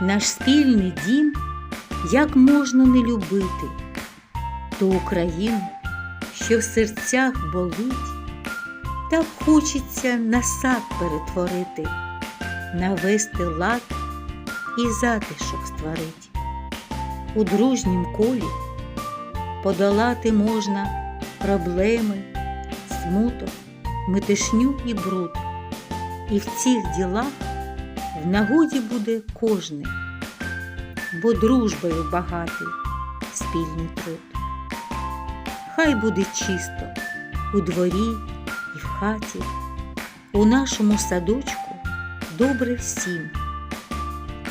наш спільний дім, як можна не любити ту Україну, що в серцях болить, так хочеться на сад перетворити, навести лад і затишок створить. У дружнім колі подолати можна проблеми, смуток, метишню і бруд. І в цих ділах в нагоді буде кожний, бо дружбою багатий спільний труд. Хай буде чисто у дворі і в хаті, у нашому садочку добре всім,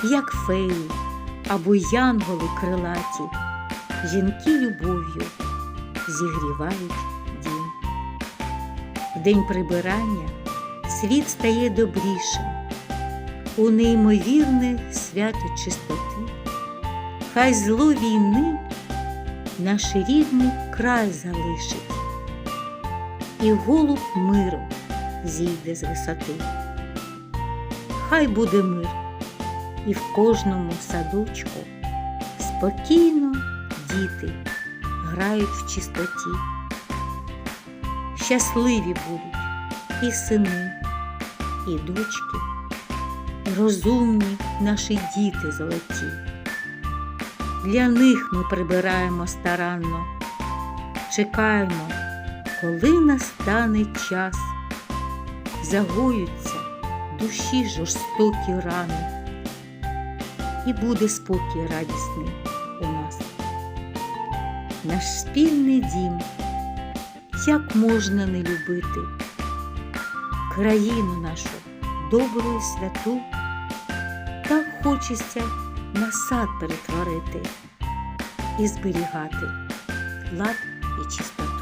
як феї або янголи крилаті, жінки любов'ю зігрівають дім. В день прибирання світ стає добрішим, у неймовірне свято чистоти, хай зло війни наш рідний край залишить, і голуб миру зійде з висоти. Хай буде мир, і в кожному садочку спокійно діти грають в чистоті. Щасливі будуть і сини, і дочки, розумні наші діти золоті. Для них ми прибираємо старанно, чекаємо, коли настане час, загоються душі жорстокі рани, і буде спокій радісний у нас. Наш спільний дім, як можна не любити, країну нашу добру і святу, так хочеться на сад перетворити і зберігати лад і чистоту.